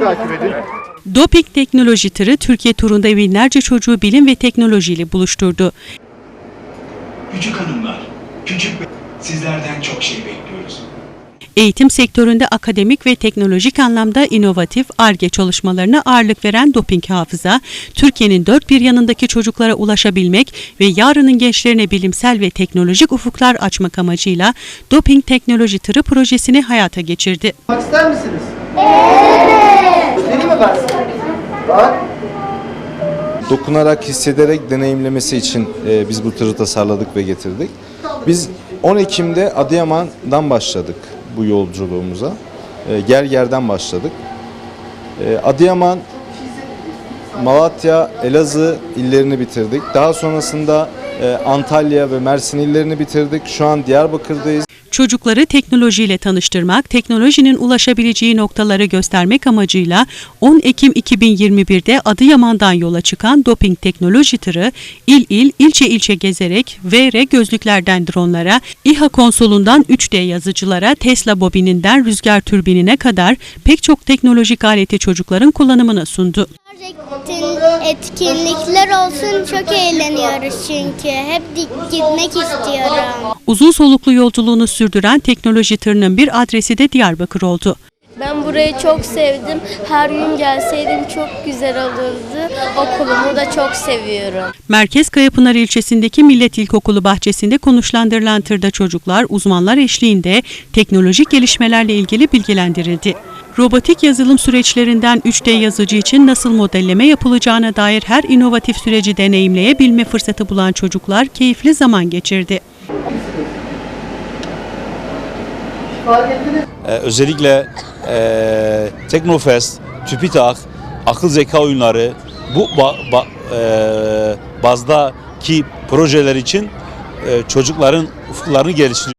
Takip edin. Teknoloji tırı Türkiye turunda binlerce çocuğu bilim ve teknolojiyle buluşturdu. Küçük hanımlar, küçük sizlerden çok şey bekliyoruz. Eğitim sektöründe akademik ve teknolojik anlamda inovatif ARGE çalışmalarına ağırlık veren Doping Hafıza, Türkiye'nin dört bir yanındaki çocuklara ulaşabilmek ve yarının gençlerine bilimsel ve teknolojik ufuklar açmak amacıyla Doping Teknoloji Tırı projesini hayata geçirdi. Bak ister misiniz? Evet. Göstereyim mi size? Bak. dokunarak, hissederek deneyimlemesi için e, biz bu tırı tasarladık ve getirdik. Biz 10 Ekim'de Adıyaman'dan başladık bu yolculuğumuza. E, Gerger'den başladık. E, Adıyaman, Malatya, Elazığ illerini bitirdik. Daha sonrasında Antalya ve Mersin illerini bitirdik. Şu an Diyarbakır'dayız. Çocukları teknolojiyle tanıştırmak, teknolojinin ulaşabileceği noktaları göstermek amacıyla 10 Ekim 2021'de Adıyaman'dan yola çıkan doping teknoloji tırı il il, ilçe ilçe gezerek VR gözlüklerden dronlara, İHA konsolundan 3D yazıcılara, Tesla bobininden rüzgar türbinine kadar pek çok teknolojik aleti çocukların kullanımına sundu. Etkin- etkinlikler olsun çok eğleniyoruz çünkü. Hep gitmek istiyorum. Uzun soluklu yolculuğunu sürdüren teknoloji tırının bir adresi de Diyarbakır oldu. Ben burayı çok sevdim. Her gün gelseydim çok güzel olurdu. Okulumu da çok seviyorum. Merkez Kayapınar ilçesindeki Millet İlkokulu bahçesinde konuşlandırılan tırda çocuklar uzmanlar eşliğinde teknolojik gelişmelerle ilgili bilgilendirildi. Robotik yazılım süreçlerinden 3D yazıcı için nasıl modelleme yapılacağına dair her inovatif süreci deneyimleyebilme fırsatı bulan çocuklar keyifli zaman geçirdi. Ee, özellikle e, Teknofest, TÜBİTAK, akıl zeka oyunları bu ba- ba- e, bazdaki projeler için e, çocukların ufuklarını geliştiriyor.